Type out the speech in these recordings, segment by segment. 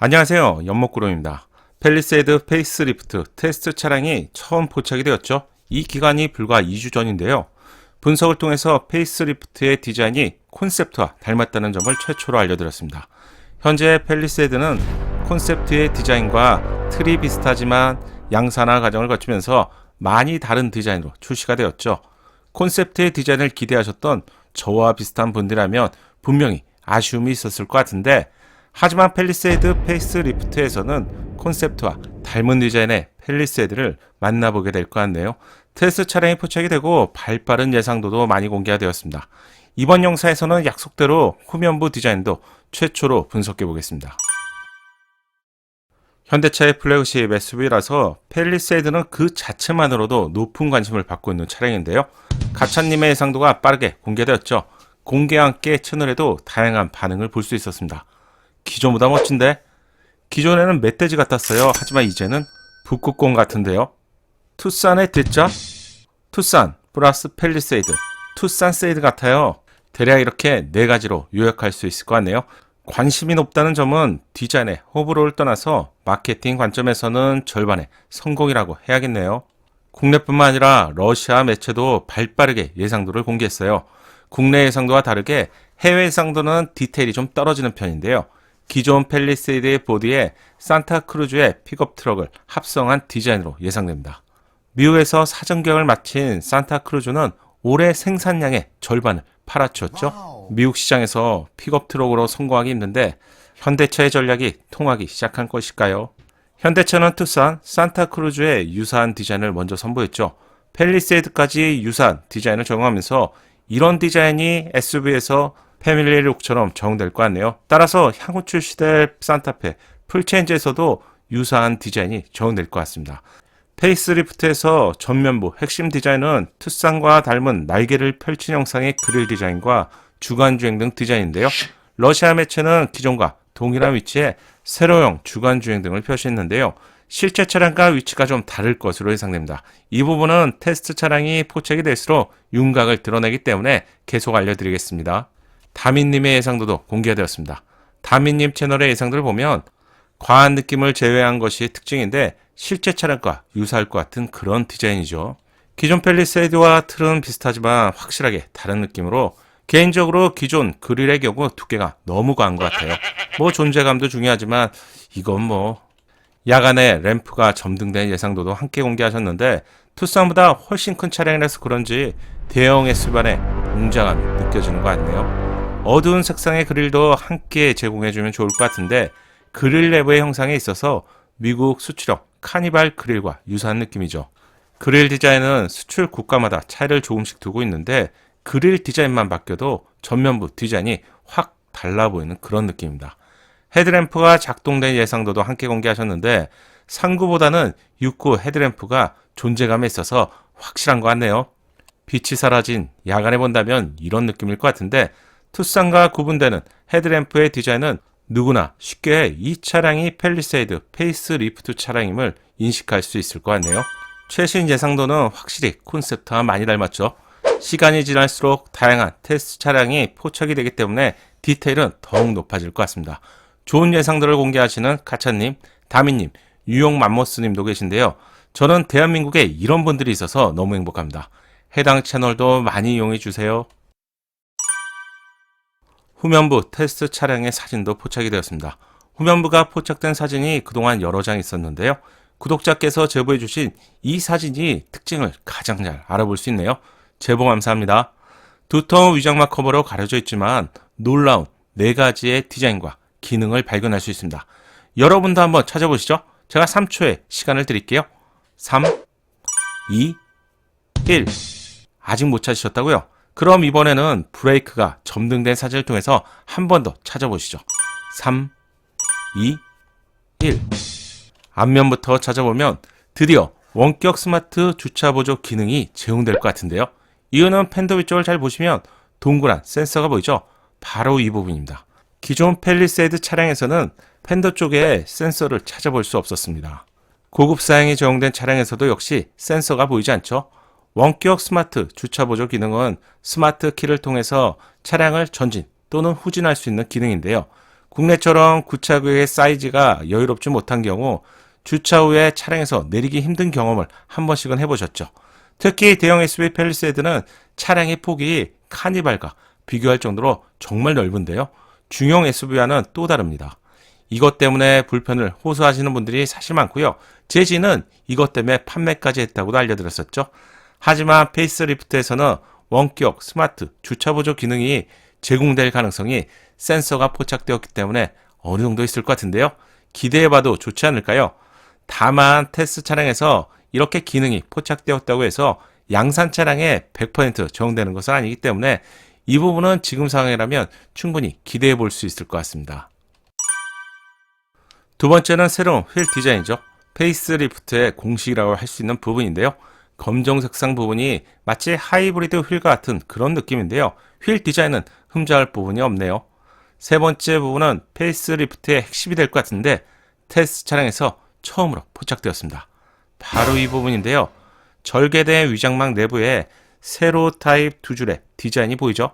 안녕하세요. 연목구름입니다. 펠리세이드 페이스리프트 테스트 차량이 처음 포착이 되었죠. 이 기간이 불과 2주 전인데요. 분석을 통해서 페이스리프트의 디자인이 콘셉트와 닮았다는 점을 최초로 알려드렸습니다. 현재 펠리세이드는 콘셉트의 디자인과 틀이 비슷하지만 양산화 과정을 거치면서 많이 다른 디자인으로 출시가 되었죠. 콘셉트의 디자인을 기대하셨던 저와 비슷한 분들이라면 분명히 아쉬움이 있었을 것 같은데 하지만 펠리세이드 페이스리프트에서는 콘셉트와 닮은 디자인의 펠리세이드를 만나보게 될 것 같네요. 테스트 차량이 포착이 되고 발빠른 예상도도 많이 공개가 되었습니다. 이번 영상에서는 약속대로 후면부 디자인도 최초로 분석해 보겠습니다. 현대차의 플래그십 SUV라서 펠리세이드는 그 자체만으로도 높은 관심을 받고 있는 차량인데요. 가차님의 예상도가 빠르게 공개되었죠. 공개와 함께 채널에도 다양한 반응을 볼 수 있었습니다. 기존보다 멋진데? 기존에는 멧돼지 같았어요. 하지만 이제는 북극곰 같은데요. 투싼의 대자? 투싼 플러스 펠리세이드, 투싼 세이드 같아요. 대략 이렇게 네 가지로 요약할 수 있을 것 같네요. 관심이 높다는 점은 디자인의 호불호를 떠나서 마케팅 관점에서는 절반의 성공이라고 해야겠네요. 국내뿐만 아니라 러시아 매체도 발빠르게 예상도를 공개했어요. 국내 예상도와 다르게 해외 예상도는 디테일이 좀 떨어지는 편인데요. 기존 펠리세이드의 보디에 산타크루즈의 픽업 트럭을 합성한 디자인으로 예상됩니다. 미국에서 사정격을 마친 산타크루즈는 올해 생산량의 절반을 팔아치웠죠. 미국 시장에서 픽업 트럭으로 성공하기 힘든데 현대차의 전략이 통하기 시작한 것일까요? 현대차는 투싼 산타크루즈의 유사한 디자인을 먼저 선보였죠. 펠리세이드까지 유사한 디자인을 적용하면서 이런 디자인이 SUV에서 패밀리 룩처럼 적용될 것 같네요. 따라서 향후 출시될 산타페 풀체인지에서도 유사한 디자인이 적용될 것 같습니다. 페이스리프트에서 전면부 핵심 디자인은 투싼과 닮은 날개를 펼친 형상의 그릴 디자인과 주간주행 등 디자인인데요. 러시아 매체는 기존과 동일한 위치에 세로형 주간주행 등을 표시했는데요. 실제 차량과 위치가 좀 다를 것으로 예상됩니다. 이 부분은 테스트 차량이 포착이 될수록 윤곽을 드러내기 때문에 계속 알려드리겠습니다. 다민님의 예상도도 공개되었습니다. 다민님 채널의 예상들을 보면 과한 느낌을 제외한 것이 특징인데 실제 차량과 유사할 것 같은 그런 디자인이죠. 기존 펠리세이드와 틀은 비슷하지만 확실하게 다른 느낌으로 개인적으로 기존 그릴의 경우 두께가 너무 과한 것 같아요. 뭐 존재감도 중요하지만 이건 뭐 야간에 램프가 점등된 예상도도 함께 공개하셨는데 투싼보다 훨씬 큰 차량이라서 그런지 대형 SUV안에 웅장함이 느껴지는 것 같네요. 어두운 색상의 그릴도 함께 제공해주면 좋을 것 같은데 그릴 내부의 형상에 있어서 미국 수출형 카니발 그릴과 유사한 느낌이죠. 그릴 디자인은 수출 국가마다 차이를 조금씩 두고 있는데 그릴 디자인만 바뀌어도 전면부 디자인이 확 달라 보이는 그런 느낌입니다. 헤드램프가 작동된 예상도도 함께 공개하셨는데 상구보다는 6구 헤드램프가 존재감에 있어서 확실한 것 같네요. 빛이 사라진 야간에 본다면 이런 느낌일 것 같은데 투싼과 구분되는 헤드램프의 디자인은 누구나 쉽게 이 차량이 펠리세이드 페이스 리프트 차량임을 인식할 수 있을 것 같네요. 최신 예상도는 확실히 콘셉트와 많이 닮았죠. 시간이 지날수록 다양한 테스트 차량이 포착이 되기 때문에 디테일은 더욱 높아질 것 같습니다. 좋은 예상들을 공개하시는 가차님, 다미님, 유용 맘모스님도 계신데요. 저는 대한민국에 이런 분들이 있어서 너무 행복합니다. 해당 채널도 많이 이용해 주세요. 후면부 테스트 차량의 사진도 포착이 되었습니다. 후면부가 포착된 사진이 그동안 여러 장 있었는데요. 구독자께서 제보해 주신 이 사진이 특징을 가장 잘 알아볼 수 있네요. 제보 감사합니다. 두터운 위장막 커버로 가려져 있지만 놀라운 네 가지의 디자인과 기능을 발견할 수 있습니다. 여러분도 한번 찾아보시죠. 제가 3초의 시간을 드릴게요. 3, 2, 1. 아직 못 찾으셨다고요? 그럼 이번에는 브레이크가 점등된 사진을 통해서 한 번 더 찾아보시죠. 3, 2, 1. 앞면부터 찾아보면 드디어 원격 스마트 주차 보조 기능이 제공될 것 같은데요. 이유는 팬더 위쪽을 잘 보시면 동그란 센서가 보이죠? 바로 이 부분입니다. 기존 펠리세이드 차량에서는 팬더 쪽에 센서를 찾아볼 수 없었습니다. 고급 사양이 적용된 차량에서도 역시 센서가 보이지 않죠? 원격 스마트 주차 보조 기능은 스마트 키를 통해서 차량을 전진 또는 후진할 수 있는 기능인데요. 국내처럼 구차구의 사이즈가 여유롭지 못한 경우 주차 후에 차량에서 내리기 힘든 경험을 한 번씩은 해보셨죠. 특히 대형 SUV 펠리세이드는 차량의 폭이 카니발과 비교할 정도로 정말 넓은데요. 중형 SUV와는 또 다릅니다. 이것 때문에 불편을 호소하시는 분들이 사실 많고요. 제지는 이것 때문에 판매까지 했다고도 알려드렸었죠. 하지만 페이스리프트에서는 원격 스마트 주차 보조 기능이 제공될 가능성이 센서가 포착되었기 때문에 어느 정도 있을 것 같은데요. 기대해봐도 좋지 않을까요? 다만 테스트 차량에서 이렇게 기능이 포착되었다고 해서 양산 차량에 100% 적용되는 것은 아니기 때문에 이 부분은 지금 상황이라면 충분히 기대해 볼 수 있을 것 같습니다. 두 번째는 새로운 휠 디자인이죠. 페이스리프트의 공식이라고 할 수 있는 부분인데요. 검정 색상 부분이 마치 하이브리드 휠과 같은 그런 느낌인데요. 휠 디자인은 흠잡을 부분이 없네요. 세 번째 부분은 페이스리프트의 핵심이 될 것 같은데 테스트 차량에서 처음으로 포착되었습니다. 바로 이 부분인데요. 절개된 위장막 내부에 세로 타입 두 줄의 디자인이 보이죠?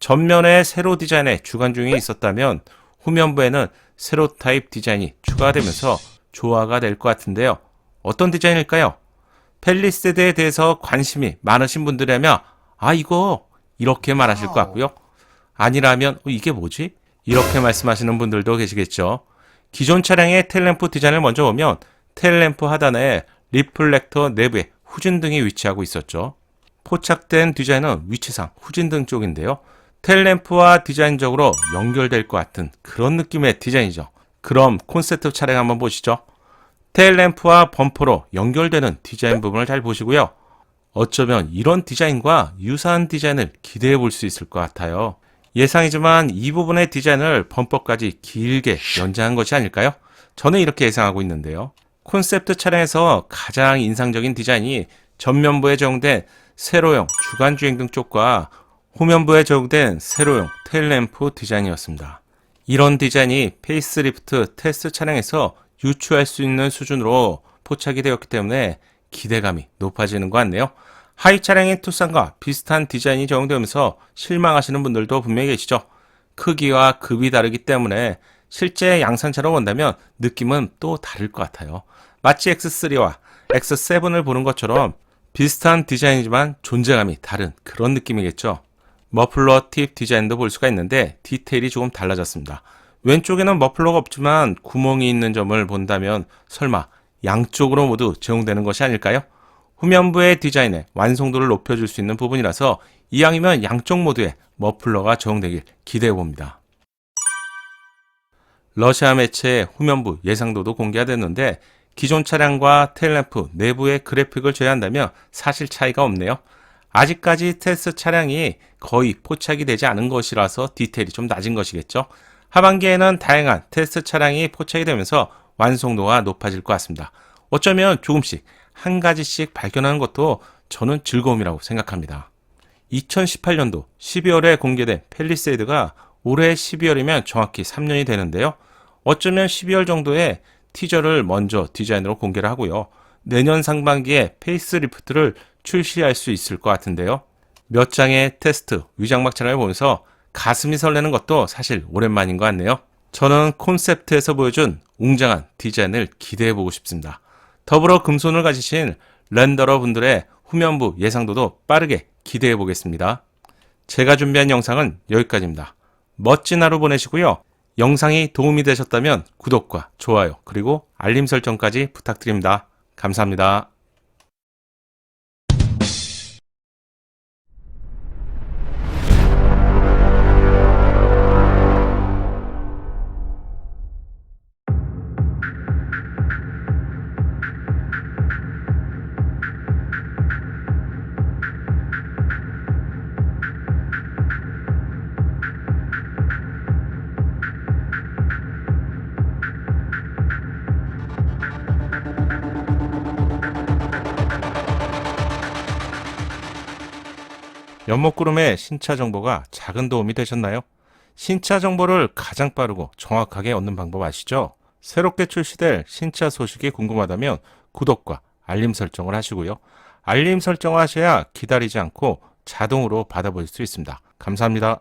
전면에 세로 디자인의 주간 중이 있었다면 후면부에는 세로 타입 디자인이 추가되면서 조화가 될 것 같은데요. 어떤 디자인일까요? 펠리세드에 대해서 관심이 많으신 분들이라면 아 이거 이렇게 말하실 것 같고요. 아니라면 어, 이게 뭐지? 이렇게 말씀하시는 분들도 계시겠죠. 기존 차량의 텔램프 디자인을 먼저 보면 텔램프 하단에 리플렉터 내부에 후진등이 위치하고 있었죠. 포착된 디자인은 위치상 후진등 쪽인데요. 텔램프와 디자인적으로 연결될 것 같은 그런 느낌의 디자인이죠. 그럼 콘셉트 차량 한번 보시죠. 텔램프와 범퍼로 연결되는 디자인 부분을 잘 보시고요. 어쩌면 이런 디자인과 유사한 디자인을 기대해 볼 수 있을 것 같아요. 예상이지만 이 부분의 디자인을 범퍼까지 길게 연장한 것이 아닐까요? 저는 이렇게 예상하고 있는데요. 콘셉트 차량에서 가장 인상적인 디자인이 전면부에 적용된 세로형 주간 주행 등 쪽과 후면부에 적용된 세로형 테일램프 디자인이었습니다. 이런 디자인이 페이스리프트 테스트 차량에서 유추할 수 있는 수준으로 포착이 되었기 때문에 기대감이 높아지는 것 같네요. 하이 차량인 투싼과 비슷한 디자인이 적용되면서 실망하시는 분들도 분명히 계시죠. 크기와 급이 다르기 때문에 실제 양산차로 본다면 느낌은 또 다를 것 같아요. 마치 X3와 X7을 보는 것처럼 비슷한 디자인이지만 존재감이 다른 그런 느낌이겠죠. 머플러 팁 디자인도 볼 수가 있는데 디테일이 조금 달라졌습니다. 왼쪽에는 머플러가 없지만 구멍이 있는 점을 본다면 설마 양쪽으로 모두 제공되는 것이 아닐까요? 후면부의 디자인의 완성도를 높여줄 수 있는 부분이라서 이왕이면 양쪽 모두에 머플러가 적용되길 기대해 봅니다. 러시아 매체의 후면부 예상도도 공개가 됐는데 기존 차량과 테일램프 내부의 그래픽을 제외한다면 사실 차이가 없네요. 아직까지 테스트 차량이 거의 포착이 되지 않은 것이라서 디테일이 좀 낮은 것이겠죠. 하반기에는 다양한 테스트 차량이 포착이 되면서 완성도가 높아질 것 같습니다. 어쩌면 조금씩 한 가지씩 발견하는 것도 저는 즐거움이라고 생각합니다. 2018년도 12월에 공개된 펠리세이드가 올해 12월이면 정확히 3년이 되는데요. 어쩌면 12월 정도에 티저를 먼저 디자인으로 공개를 하고요. 내년 상반기에 페이스리프트를 출시할 수 있을 것 같은데요. 몇 장의 테스트, 위장막 차량을 보면서 가슴이 설레는 것도 사실 오랜만인 것 같네요. 저는 콘셉트에서 보여준 웅장한 디자인을 기대해 보고 싶습니다. 더불어 금손을 가지신 렌더러 분들의 후면부 예상도도 빠르게 기대해 보겠습니다. 제가 준비한 영상은 여기까지입니다. 멋진 하루 보내시고요. 영상이 도움이 되셨다면 구독과 좋아요 그리고 알림 설정까지 부탁드립니다. 감사합니다. 연목구름의 신차 정보가 작은 도움이 되셨나요? 신차 정보를 가장 빠르고 정확하게 얻는 방법 아시죠? 새롭게 출시될 신차 소식이 궁금하다면 구독과 알림 설정을 하시고요. 알림 설정을 하셔야 기다리지 않고 자동으로 받아볼 수 있습니다. 감사합니다.